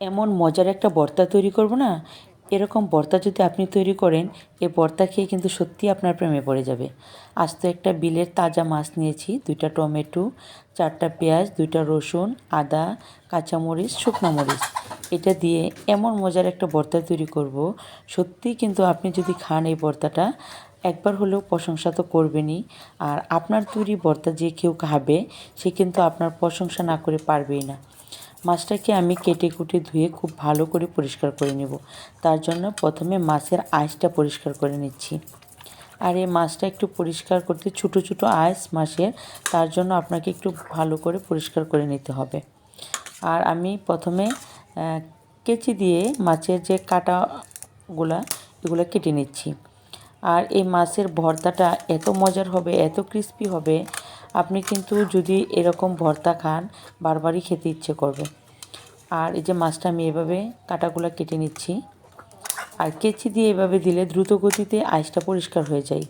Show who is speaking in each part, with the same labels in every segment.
Speaker 1: এমন মজার একটা ভর্তা তৈরি করব না? এরকম ভর্তা যদি আপনি তৈরি করেন এই ভর্তা খেয়ে কিন্তু সত্যি আপনার প্রেমে পড়ে যাবে। আজ তো একটা বিলের তাজা মাছ নিয়েছি, দুইটা টমেটো, চারটা পেঁয়াজ, দুইটা রসুন, আদা, কাঁচামরিচ, শুকনো মরিচ। এটা দিয়ে এমন মজার একটা ভর্তা তৈরি করব। সত্যিই কিন্তু আপনি যদি খান এই ভর্তাটা একবার হলেও প্রশংসা তো করবেনই। আর আপনার তৈরি ভর্তা যে কেউ খাবে, সে কিন্তু আপনার প্রশংসা না করে পারবেই না। মাছটাকে আমি কেটে কুটে ধুয়ে খুব ভালো করে পরিষ্কার করে নেব। তার জন্য প্রথমে মাছের আঁশটা পরিষ্কার করে নিচ্ছি। আর এই মাছটা একটু পরিষ্কার করতে ছোটো ছোটো আঁশ মাছের তার জন্য আপনাকে একটু ভালো করে পরিষ্কার করে নিতে হবে। আর আমি প্রথমে কেচি দিয়ে মাছের যে কাটাগুলা, এগুলো কেটে নিচ্ছি। আর এই মাছের ভর্তাটা এত মজার হবে, এত ক্রিস্পি হবে আপনি কিন্তু যদি এরকম ভর্তা খান, বারবারই খেতে ইচ্ছে করবে। আর এই যে মাছটা আমি এভাবে কাটাগুলো কেটে নিচ্ছি। আর কেচি দিয়ে এভাবে দিলে দ্রুত গতিতে আইসটা পরিষ্কার হয়ে যায়।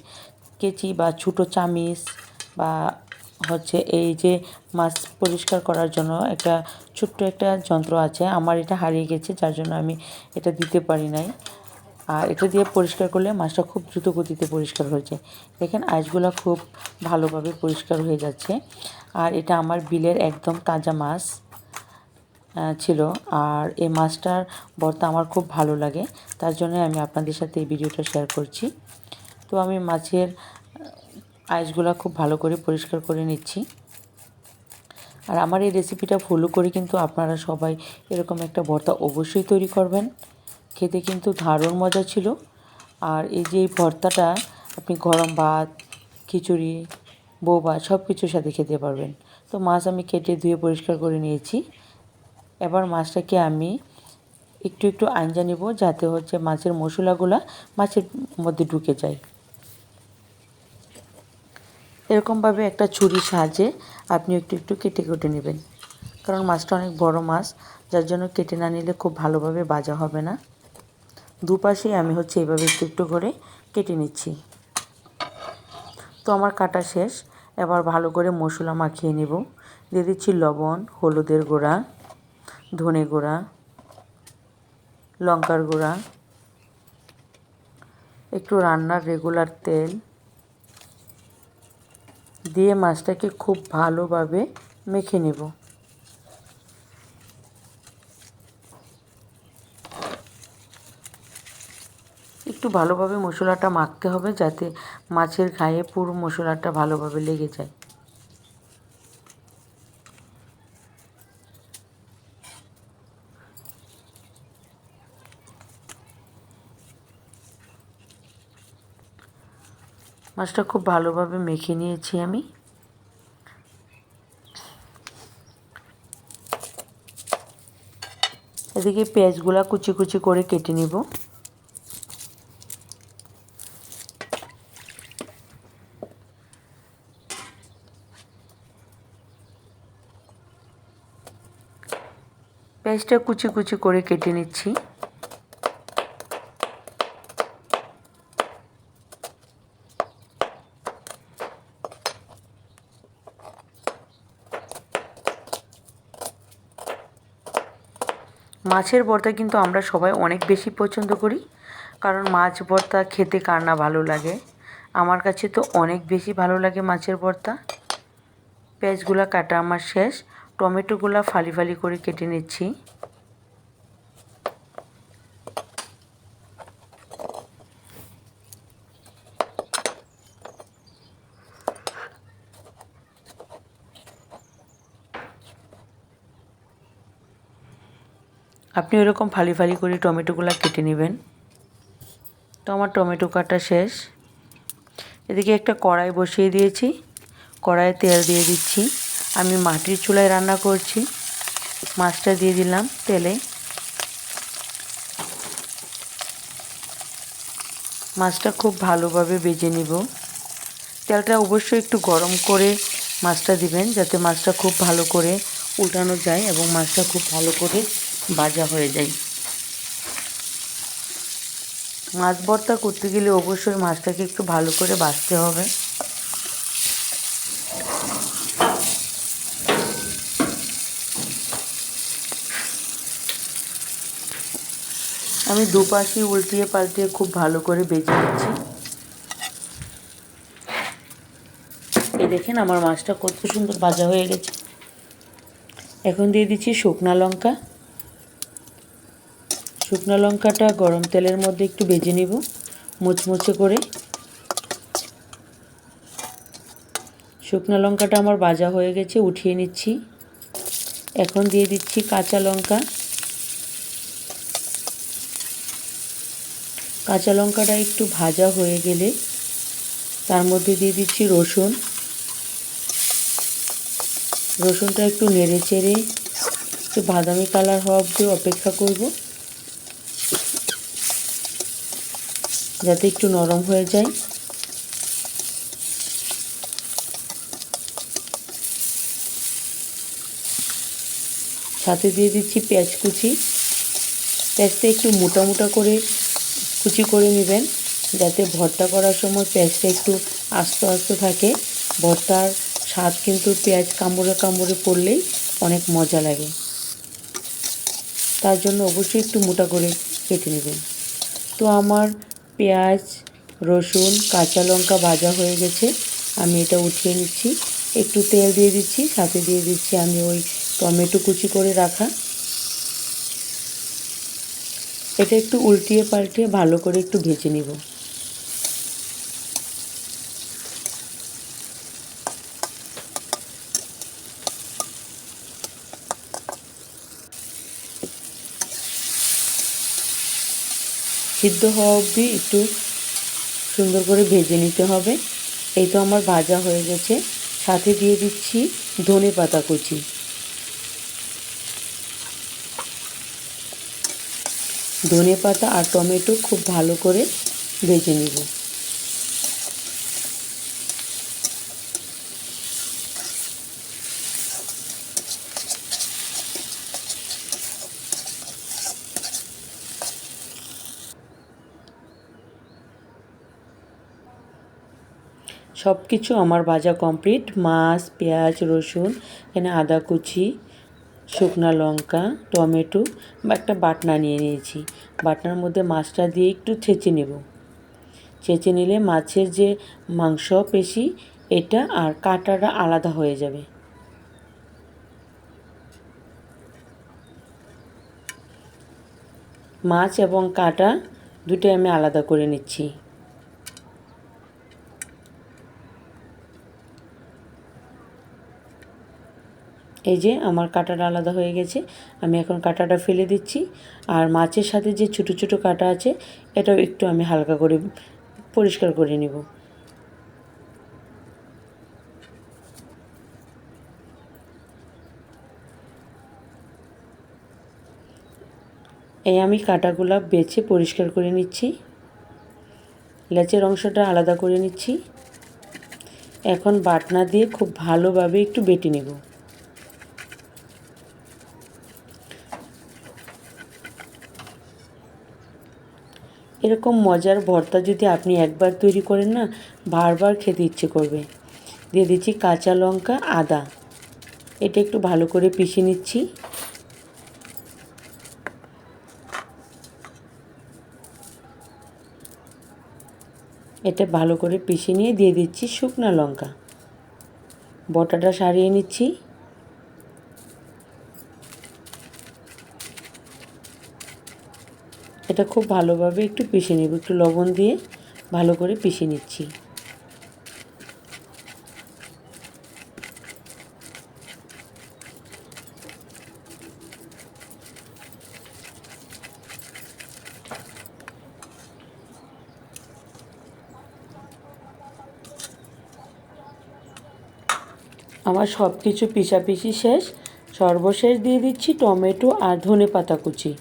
Speaker 1: কেচি বা ছোটো চামিচ বা হচ্ছে এই যে মাছ পরিষ্কার করার জন্য একটা ছোট্ট একটা যন্ত্র আছে। আমার এটা হারিয়ে গেছে, যার জন্য আমি এটা দিতে পারি নাই। আর এটা দিয়ে পরিষ্কার করলে মাছটা খুব দ্রুত গতিতে পরিষ্কার হয়ে যায়। দেখেন, আইসগুলো খুব ভালোভাবে পরিষ্কার হয়ে যাচ্ছে। আর এটা আমার বিলের একদম তাজা মাছ ছিল। আর এই মাছটার বর্তা আমার খুব ভালো লাগে। তার জন্য আমি আপনাদের সাথে এই ভিডিওটা শেয়ার করছি। তো আমি মাছের আইসগুলো খুব ভালো করে পরিষ্কার করে নিচ্ছি। আর আমার এই রেসিপিটা ফলো করে কিন্তু আপনারা সবাই এরকম একটা ভর্তা অবশ্যই তৈরি করবেন। খেতে কিন্তু দারুণ মজা ছিল। আর এই যে এই ভর্তাটা আপনি গরম ভাত, খিচুড়ি, বৌবা সব কিছুর সাথে খেতে পারবেন। তো মাছ আমি কেটে ধুয়ে পরিষ্কার করে নিয়েছি। এবার মাছটাকে আমি একটু একটু আঞ্জা নেব যাতে হচ্ছে মাছের মশলাগুলা মাছের মধ্যে ঢুকে যায়। এরকমভাবে একটা ছুরির সাহায্যে আপনি একটু একটু কেটে কেটে নেবেন। কারণ মাছটা অনেক বড় মাছ, যার জন্য কেটে না নিলে খুব ভালোভাবে বাজা হবে না। দুপাশেই আমি হচ্ছে এইভাবে একটু একটু করে কেটে নিচ্ছি। তো আমার কাটা শেষ। এবার ভালো করে মশলা মাখিয়ে নেব। দিয়ে দিচ্ছি লবণ, হলুদের গুঁড়া, ধনে গুঁড়া, লঙ্কার গুঁড়া, একটু রান্নার রেগুলার তেল। দিয়ে মাছটাকে খুব ভালোভাবে মেখে নেব। একটু ভালোভাবে মশলাটা মাখতে হবে যাতে মাছের গায়ে পুরো মশলাটা ভালোভাবে লেগে যায়। মাছটা খুব ভালোভাবে মেখে নিয়েছি আমি। এদিকে পেঁয়াজগুলা কুচি কুচি করে কেটে নিব। পেঁয়াজটা কুচি কুচি করে কেটে নিচ্ছি। মাছের ভর্তা কিন্তু আমরা সবাই অনেক বেশি পছন্দ করি, কারণ মাছ ভর্তা খেতে কার না ভালো লাগে। আমার কাছে তো অনেক বেশি ভালো লাগে মাছের ভর্তা। পেঁয়াজগুলো কাটা আমার শেষ। টমেটোগুলো ফালি ফালি করে কেটে নিচ্ছি। আপনি ওরকম ফালি ফালি করে টমেটোগুলো কেটে নেবেন। তো আমার টমেটো কাটা শেষ। এদিকে একটা কড়াই বসিয়ে দিয়েছি। কড়াইয়ে তেল দিয়ে দিচ্ছি। আমি মাটির চুলায় রান্না করছি। মাছটা দিয়ে দিলাম তেলে। মাছটা খুব ভালোভাবে বেজে নিব। তেলটা অবশ্যই একটু গরম করে মাছটা দিবেন, যাতে মাছটা খুব ভালো করে উল্টানো যায় এবং মাছটা খুব ভালো করে ভাজা হয়ে যায়। মাছ ভর্তা করতে গেলে অবশ্যই মাছটাকে একটু ভালো করে বাছতে হবে। আমি দুপাশে উল্টিয়ে পাল্টিয়ে খুব ভালো করে বেজে নিচ্ছি। এই দেখেন আমার মাছটা কত সুন্দর ভাজা হয়ে গেছে। এখন দিয়ে দিচ্ছি শুকনা লঙ্কা। শুকনো লঙ্কাটা গরম তেলের মধ্যে একটু ভেজে নিব, মুচমুচে করে। শুকনো লঙ্কাটা আমার ভাজা হয়ে গেছে, উঠিয়ে নিচ্ছি। এখন দিয়ে দিচ্ছি কাঁচা লঙ্কা। কাঁচা লঙ্কাটা একটু ভাজা হয়ে গেলে তার মধ্যে দিয়ে দিচ্ছি রসুন। রসুনটা একটু নেড়ে চেড়ে একটু বাদামি কালার হওয়া অবধি অপেক্ষা করব। যাতে একটু নরম হয়ে যায়। সাথে দিয়ে দিচ্ছি পেঁয়াজ কুচি। পেঁয়াজটা একটু মোটা মোটা করে কুচি করে নেবেন, যাতে ভর্তা করার সময় পেঁয়াজটা একটু আস্তে আস্তে থাকে। ভর্তার স্বাদ কিন্তু পেঁয়াজ কামড়ে কামড়ে পড়লেই অনেক মজা লাগে। তার জন্য অবশ্যই একটু মোটা করে কেটে নেবেন। তো আমার পেঁয়াজ, রসুন, কাঁচা লঙ্কা ভাজা হয়ে গেছে। আমি এটা উঠিয়ে নিচ্ছি। একটু তেল দিয়ে দিচ্ছি, সাথে দিয়ে দিচ্ছি আমি ওই টমেটো কুচি করে রাখা। এটা একটু উল্টিয়ে পাল্টিয়ে ভালো করে একটু ভেজে নিব। সিদ্ধ হওয়া অবধি একটু সুন্দর করে ভেজে নিতে হবে। এই তো আমার ভাজা হয়ে গেছে। সাথে দিয়ে দিচ্ছি ধনে পাতা কুচি। ধনে পাতা আর টমেটো খুব ভালো করে ভেজে নিব। সব কিছু আমার ভাজা কমপ্লিট। মাছ, পেঁয়াজ, রসুন, এখানে আদা কুচি শুকনা লঙ্কা, টমেটো বা একটা বাটনা নিয়ে নিয়েছি। বাটনার মধ্যে মাছটা দিয়ে একটু ছেঁচে নেব। ছেঁচে নিলে মাছের যে মাংস পেশি, এটা আর কাঁটাটা আলাদা হয়ে যাবে। মাছ এবং কাঁটা দুটোই আমি আলাদা করে নিচ্ছি। এই যে আমার কাঁটাটা আলাদা হয়ে গেছে, আমি এখন কাঁটাটা ফেলে দিচ্ছি। আর মাছের সাথে যে ছোটো ছোটো কাঁটা আছে, এটাও একটু আমি হালকা করে পরিষ্কার করে নেব। এই আমি কাঁটাগুলা বেছে পরিষ্কার করে নিচ্ছি। লেচের অংশটা আলাদা করে নিচ্ছি। এখন বাটনা দিয়ে খুব ভালোভাবে একটু বেটে নেব। এরকম মজার ভর্তা যদি আপনি একবার তৈরি করেন না, বারবার খেতে ইচ্ছে করবে। দিয়ে দিচ্ছি কাঁচা লঙ্কা, আদা। এটা একটু ভালো করে পিষে নিচ্ছি। এটা ভালো করে পিষে নিয়ে দিয়ে দিচ্ছি শুকনা লঙ্কা। বটাটা সারিয়ে নিচ্ছি। এটা খুব ভালোভাবে একটু পিষে নেব, একটু লবণ দিয়ে ভালো করে পিষে নিচ্ছি। আমার সব কিছু পিষাপিষি শেষ। সর্বশেষ দিয়ে দিচ্ছি টমেটো আর ধনে পাতা কুচি।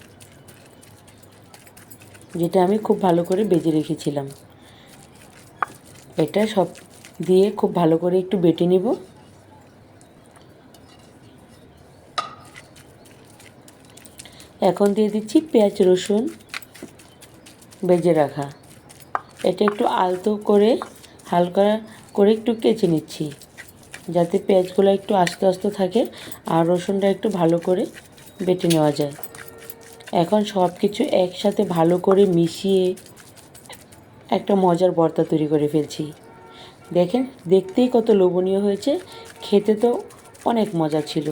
Speaker 1: যেটা আমি খুব ভালো করে বেজে রেখেছিলাম। এটা সব দিয়ে খুব ভালো করে একটু বেটে নেব। এখন দিয়ে দিচ্ছি পেঁয়াজ, রসুন বেজে রাখা। এটা একটু আলতো করে, হালকা করে একটু কেচে নিচ্ছি। যাতে পেঁয়াজগুলো একটু আস্তে আস্তে থাকে আর রসুনটা একটু ভালো করে বেটে নেওয়া যায়। এখন সব কিছু একসাথে ভালো করে মিশিয়ে একটা মজার ভর্তা তৈরি করে ফেলছি। দেখেন, দেখতেই কত লোভনীয় হয়েছে। খেতে তো অনেক মজা ছিল।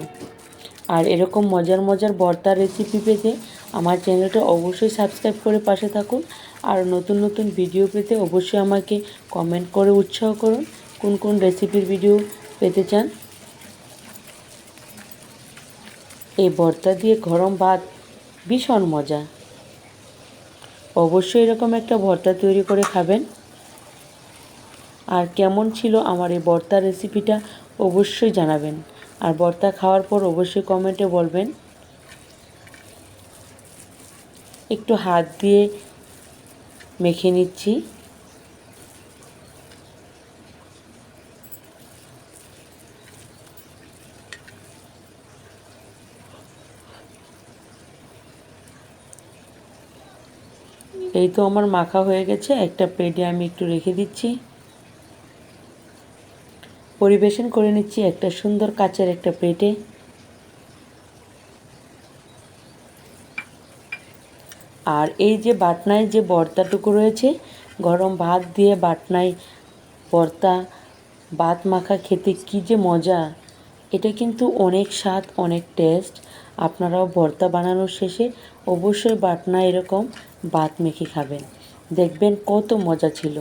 Speaker 1: আর এরকম মজার মজার ভর্তার রেসিপি পেতে আমার চ্যানেলটা অবশ্যই সাবস্ক্রাইব করে পাশে থাকুন। আর নতুন নতুন ভিডিও পেতে অবশ্যই আমাকে কমেন্ট করে উৎসাহ করুন। কোন কোন রেসিপির ভিডিও পেতে চান? এই ভর্তা দিয়ে গরম ভাত ভীষণ মজা। অবশ্যই এরকম একটা ভর্তা তৈরি করে খাবেন। আর কেমন ছিল আমার এই ভর্তা রেসিপিটা অবশ্যই জানাবেন। আর ভর্তা খাওয়ার পর অবশ্যই কমেন্টে বলবেন। একটু হাত দিয়ে মেখে নিচ্ছি। এই তো আমার মাখা হয়ে গেছে, একটা প্লেটে আমি একটু রেখে দিচ্ছি। পরিবেশন করে নিচ্ছি একটা সুন্দর কাচের একটা প্লেটে আর এই যে বাটনায় যে বর্তাটুকু রয়েছে, গরম ভাত দিয়ে বাটনায় বর্তা, ভাত মাখা খেতে কি যে মজা। এটা কিন্তু অনেক স্বাদ, অনেক টেস্ট আপনারাও ভর্তা বানানোর শেষে অবশ্যই বাটনা এরকম ভাত মেখে খাবেন। দেখবেন কত মজা ছিল।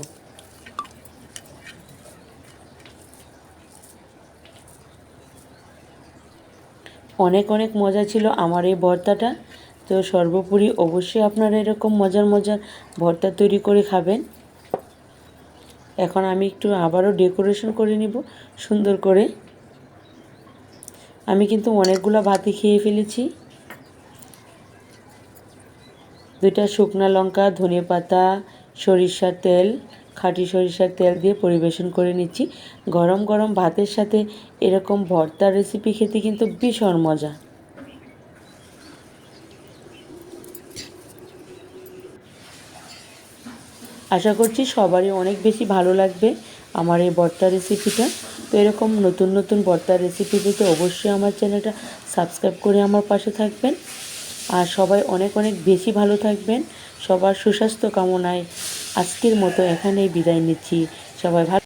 Speaker 1: অনেক অনেক মজা ছিল আমার এই ভর্তাটা। তো সর্বোপরি অবশ্যই আপনারা এরকম মজার মজার ভর্তা তৈরি করে খাবেন। এখন আমি একটু আবারও ডেকোরেশন করে নিব, সুন্দর করে। আমি কিন্তু অনেকগুলো ভাতি খেয়ে ফেলেছি। দুইটা শুকনা লঙ্কা, ধনে পাতা, সরিষার তেল, খাঁটি সরিষার তেল দিয়ে পরিবেশন করে নিচ্ছি। গরম গরম ভাতের সাথে এরকম ভর্তার রেসিপি খেতে কিন্তু ভীষণ মজা। আশা করছি সবারই অনেক বেশি ভালো লাগবে আমার এই ভর্তা রেসিপিটা তো এরকম নতুন নতুন ভর্তার রেসিপি পেতে অবশ্যই আমার চ্যানেলটা সাবস্ক্রাইব করে আমার পাশে থাকবেন। আর সবাই অনেক অনেক বেশি ভালো থাকবেন। সবার সুস্বাস্থ্য কামনায় আজকের মতো এখানেই বিদায় নিচ্ছি। সবাই ভালো